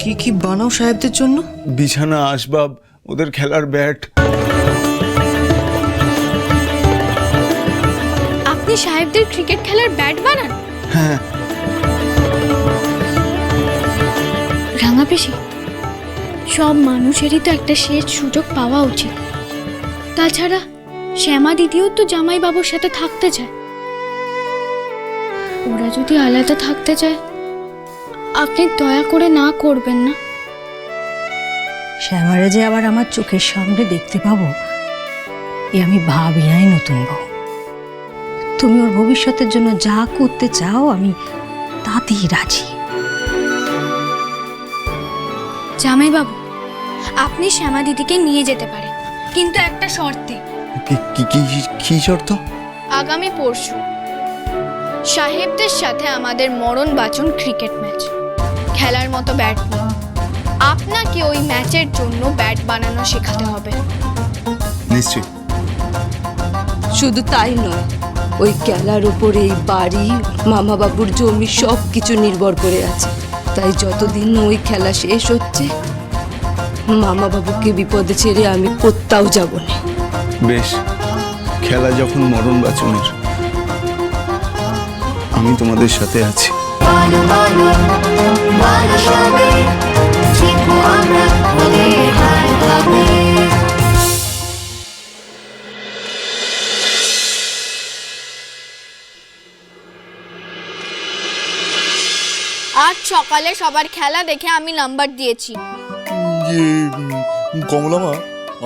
কি কি বানাও সাহেবদের জন্য? বিছানা আসবাব ওদের খেলার ব্যাট। আপনি সাহেবদের ক্রিকেট খেলার ব্যাট বানান? হ্যাঁ। রাঙা পেশি সব মানুষেরই তো একটা শেষ সুযোগ পাওয়া উচিত। তাছাড়া শ্যামা দিদিও তো জামাই বাবুর সাথে থাকতে চায়। ওরা যদি আলাদা থাকতে চায় আপনি দয়া করে না করবেন না। শ্যামারে যে আবার আমার চোখের সামনে দেখতে পাবো এ আমি ভাবি নাই নতুন বউ। তুমি ওর ভবিষ্যতের জন্য যা করতে চাও আমি তাতেই রাজি। জামাই বাবু আপনি শ্যামা দিদিকে নিয়ে যেতে পারেন কিন্তু একটা শর্তে। কি- কি কি- কি শর্ত? আগামী পরশু সাহেবদের সাথে আমাদের মরণ বাচন ক্রিকেট ম্যাচ। খেলার মতো ব্যাট নিয়ে আপনাকে ওই ম্যাচের জন্য ব্যাট বানানো শেখাতে হবে। নিশ্চয়ই। শুধু তাই নয় ওই খেলার উপর এই বাড়ি মামা বাবুর জমি সব কিছু নির্ভর করে আছে। তাই যতদিন ওই খেলা শেষ হচ্ছে মামা বাবুকে বিপদে ছেড়ে আমি কোথাও যাব না। বেশ খেলা যখন মরণ বাঁচনের আমি তোমাদের সাথে আছি। আজ সকালে সবার খেলা দেখে আমি নাম্বার দিয়েছি। উম, কমলামা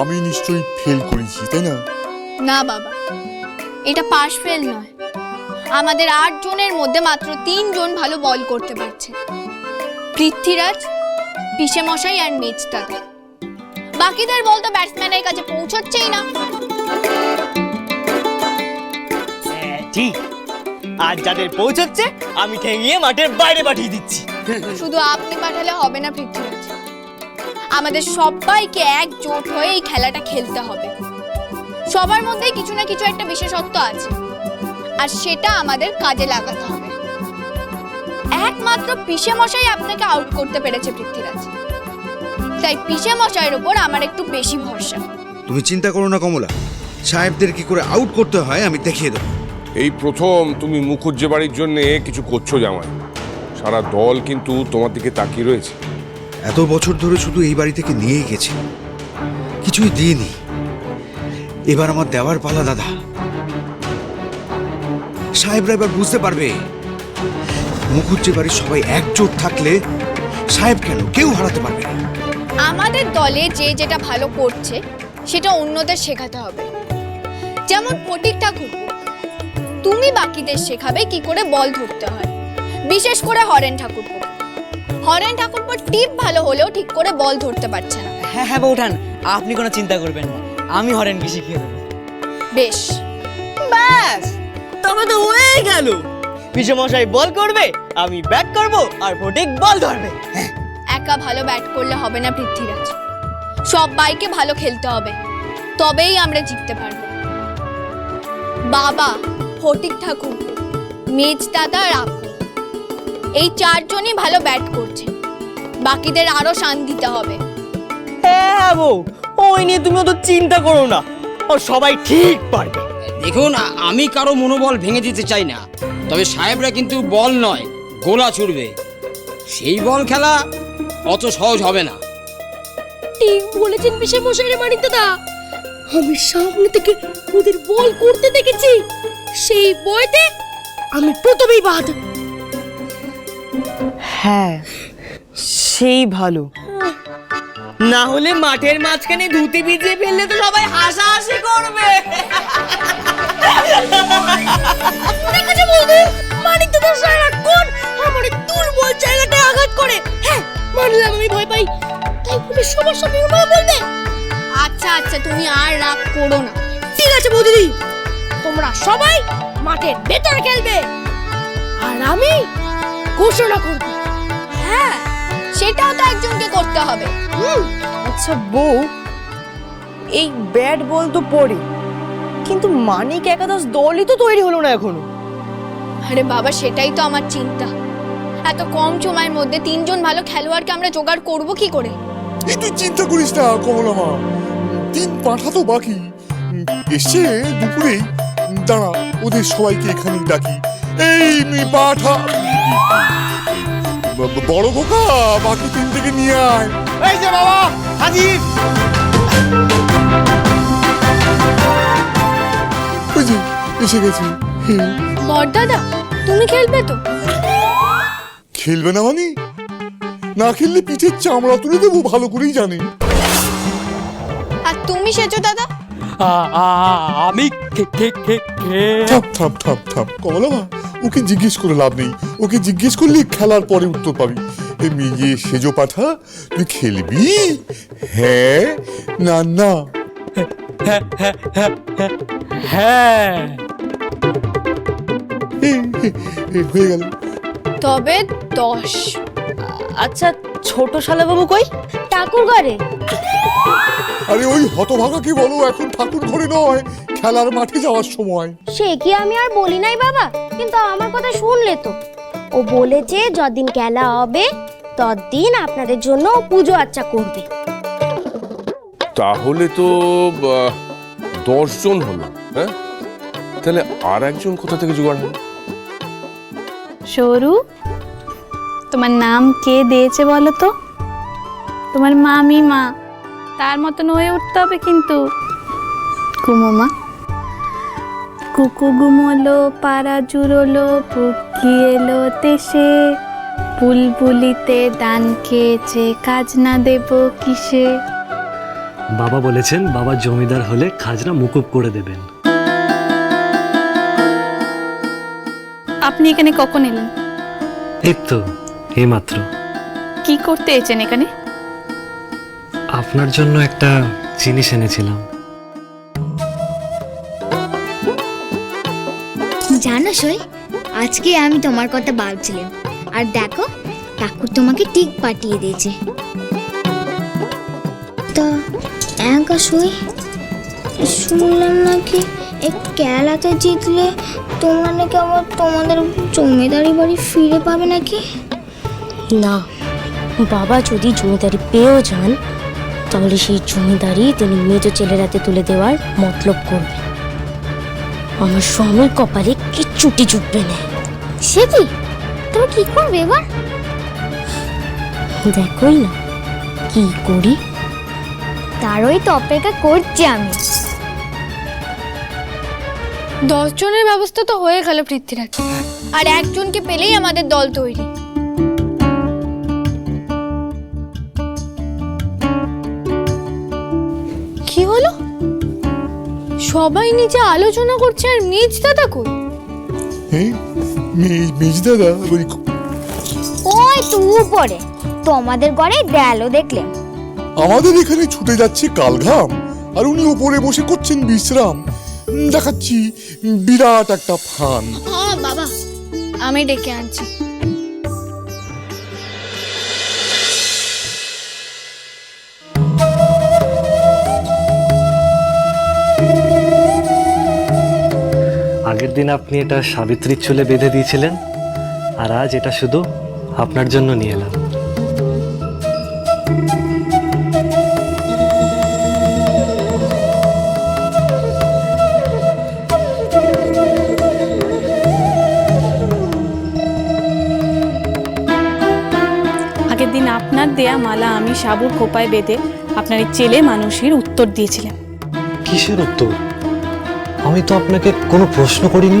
আমি নিশ্চয়ই ফেল করেছি তাই না? না বাবা এটা পাশ ফেল নয়। আমাদের আট জনের মধ্যে মাত্র তিনজন ভালো বল করতে পারছে। পৃথ্বীরাজ পিসে মশাই আর মেজ দাদা বাকিদের বল তো ব্যাটসম্যানের কাছে পৌঁছচ্ছেই না। হ্যাঁ, ঠিক। আর যাদের পৌঁছচ্ছে আমি ঠেঙিয়ে মাঠের বাইরে পাঠিয়ে দিচ্ছি। শুধু আপনি পাঠালে হবে না পৃথ্বীরাজ। আমাদের সবাইকে একজোট হয়ে এই খেলাটা খেলতে হবে। সবার মধ্যেই কিছু না কিছু একটা বিশেষত্ব আছে। আর সেটা আমাদের কাজে লাগাতে হবে। একমাত্র পিসে মশাই আপনাকে আউট করতে পেরেছে পৃথ্বীরাজ। তাই পিসে মশাইয়ের উপর আমার একটু বেশি ভরসা। তুমি চিন্তা করো না কমলা। সাহেবদের কি করে আউট করতে হয় আমি দেখিয়ে দেবো। এই প্রথম তুমি মুখুজ্জে বাড়ির জন্য কিছু করছ জামাই। সারা দল কিন্তু তোমার দিকে তাকিয়ে রয়েছে। এত বছর ধরে শুধু এই বাড়ি থেকে নিয়ে গেছি। কিছুই দিইনি। এবার আমার দেওয়ার পালা দাদা। সাহেবরা এবার বুঝতে পারবে। মুখুজ্জে বাড়ির সবাই একজোট থাকলে সাহেব কেন কেউ হারাতে পারবে না। আমাদের দলে যে যেটা ভালো করছে সেটা অন্যদের শেখাতে হবে। যেমন ফটিক ঠাকুর তুমি বাকিদের শেখাবে কি করে বল ধরতে হয়। বিশেষ করে হরেন ঠাকুর হরেন ঠাকুরপো টিপ ভালো হলেও ঠিক করে বল ধরতে পারছে না। হ্যাঁ হ্যাঁ বৌঠান আপনি কোনো চিন্তা করবেন না। আমি হরেনকে শিখিয়ে দেবো। বেশ। ব্যাস। তবে তো হয়ে গেল। পিসে মশাই বল করবে আমি ব্যাট করব আর ফটিক বল ধরবে। একা ভালো ব্যাট করলে হবে না পৃথ্বীরাজ। সবাইকে ভালো খেলতে হবে তবেই আমরা জিততে পারব। বাবা ফটিক ঠাকুর মেজ দাদা আর আপনি এই চারজনই ভালো ব্যাট করছে। বাকিদের আরও শান দিতে হবে। হ্যাঁ হ্যাঁ বউ ওই নিয়ে তুমি অত চিন্তা করো না ও সবাই ঠিক পারবে। দেখুন আমি কারও মনোবল ভেঙে দিতে চাই না। তবে সাহেবরা কিন্তু বল নয় গোলা ছুড়বে। সেই বল খেলা অত সহজ হবে না। ঠিক বলেছেন পিসে মশাইরে মানিত দা আমি সামনে থেকে ওদের বল করতে দেখেছি। সেই বয়তে আমি প্রথমেই বাদ। হ্যাঁ সেই ভালো। না হলে মাঠের মাঝখানে ধুতি ভিজিয়ে ফেললে তো সবাই হাসাহাসি করবে। করো না। ঠিক আছে বৌদিদি। তোমরা সবাই মাঠের ভেতরে খেলবে। আর আমি ঘোষণা করব। হ্যাঁ সেটাও তো একজনকে করতে হবে। হুম আচ্ছা বউ এই ব্যাট বল তো পড়ে। কিন্তু মানিক একাদশ দলই তো তৈরি হলো না এখনও। আরে বাবা সেটাই তো আমার চিন্তা। এত কম সময়ের মধ্যে তিনজন ভালো খেলোয়াড়কে আমরা জোগাড় করব কি করে? তুই চিন্তা করিস না কমলা মা তিন পাঠা তো বাকি। এসছে দুপুরেই দাঁড়া ওদের সবাইকে এখানেই ডাকি। এই পাঠা। বড় বোকা বাকি তিন থেকে নিয়ে আয়। এই যে বাবা হাজির। এসে গেছি। বড়দাদা তুমি খেলবে তো? খেলবে না মানে? না খেললে পিঠের চামড়া তুলে দেবো ভালো করেই জানে। আর তুমি সেজো দাদা? আমি খে- খে- খে- খে- থাম থাম থাম থাম মা ওকে জিজ্ঞেস করে লাভ নেই। ওকে জিজ্ঞেস করলে খেলার পরে উত্তর পাবি। এমনি ইয়ে সেজো পাঠা তুই খেলবি? হ্যাঁ না না। হ্যাঁ এ, এ, এ, হয়ে গেল। তবে দশ। আচ্ছা ছোট শালাবাবু কই? ঠাকুর ঘরে আরে ওই হতভাগাকে বলো এখন ঠাকুর ঘরে নয় খেলার মাঠে যাওয়ার সময়। সে কি আমি আর বলি নাই বাবা? কিন্তু আমার কথা শুনলে তো। ও বলেছে যদিন খেলা হবে ততদিন আপনাদের জন্য ও পুজো আচ্চা করবে। তাহলে তো দশ জন হলো হ্যাঁ? তাহলে আর একজন কোথা থেকে জোগাড় হবে? সরু তোমার নাম কে দিয়েছে বলো তো? তোমার মামি মা। তার মতন হয়ে উঠতে হবে কিন্তু। কুমোমা কুকু গুমলো পাড়া জুড়লো পুকি এলো দেশে। বুলবুলিতে দান খেয়েছে কাজ না দেব কিসে? বাবা বলেছেন বাবা জমিদার হলে খাজনা মুকুব করে দেবেন। আপনি এখানে কখন এলেন? এই তো এইমাত্র কি করতে এসেছেন এখানে? আপনার জন্য একটা জিনিস এনেছিলাম। জানো সই আজকে আমি তোমার কথা ভাবছিলাম। আর দেখো ঠাকুর তোমাকে টিক পাঠিয়ে দিয়েছে। তা একা সই শুনলাম নাকি এই খেলাতে জিতলে তোমরা নাকি আবার তোমাদের জমিদারি বাড়ি ফিরে পাবে নাকি? না বাবা যদি জমিদারি পেয়েও যান তাহলে সেই জমিদারি তিনি মেজো ছেলের হাতে তুলে দেওয়ার মতলব করবে। আমার স্বামীর কপালে কিচ্ছুটি জুটবে না। সে কি? তুমি কি করবে এবার? দেখোই না কি করি? তারই তো অপেক্ষা করছি আমি। দশজনের ব্যবস্থা তো হয়ে গেল পৃথ্বীরাজ। আর একজনকে পেলেই আমাদের দল তৈরি। সবাই নিচে আলোচনা করছে আর মিজ দাদা কই? হ্যাঁ মেজ- মেজ দাদা বলি ওই তো উপরে। তোমাদের ঘরে দেয়ালও দেখলে আমাদের এখানে ছুটে যাচ্ছে কালঘাম আর উনি উপরে বসে করছেন বিশ্রাম। দেখাচ্ছি বিরাট একটা ফান। বাবা আমি ডেকে আনছি। আগের দিন আপনি এটা সাবিত্রীর চুলে বেঁধে দিয়েছিলেন আর আজ এটা শুধু আপনার জন্য নিয়ে এলাম। আগের দিন আপনার দেয়া মালা আমি সাবুর খোপায় বেঁধে আপনার এই ছেলে মানুষের উত্তর দিয়েছিলেন কিসের উত্তর? আমি তো আপনাকে কোনো প্রশ্ন করিনি।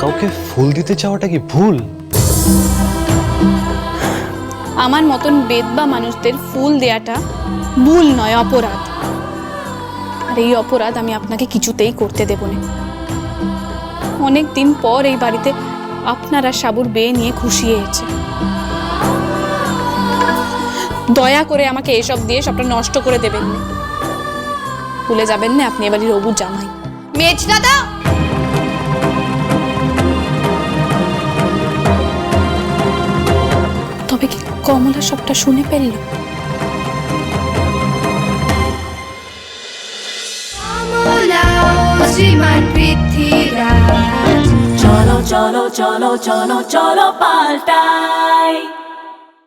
কাউকে ফুল দিতে চাওয়াটা কি ভুল? আমার মতন বেদবা মানুষদের ফুল দেয়াটা ভুল নয়, অপরাধ। আর এই অপরাধ আমি আপনাকে কিছুতেই করতে দেব না। অনেক দিন পর এই বাড়িতে আপনারা সাবুর বেয়ে নিয়ে খুশি হয়েছে। দয়া করে আমাকে এসব দিয়ে সবটা নষ্ট করে দেবেন না। ভুলে যাবেন না আপনি এবারই রবু জামাই মেজ দাদা। তবে কি কমলা সবটা শুনে ফেলল? চলো চলো চলো চলো চলো পাল্টাই।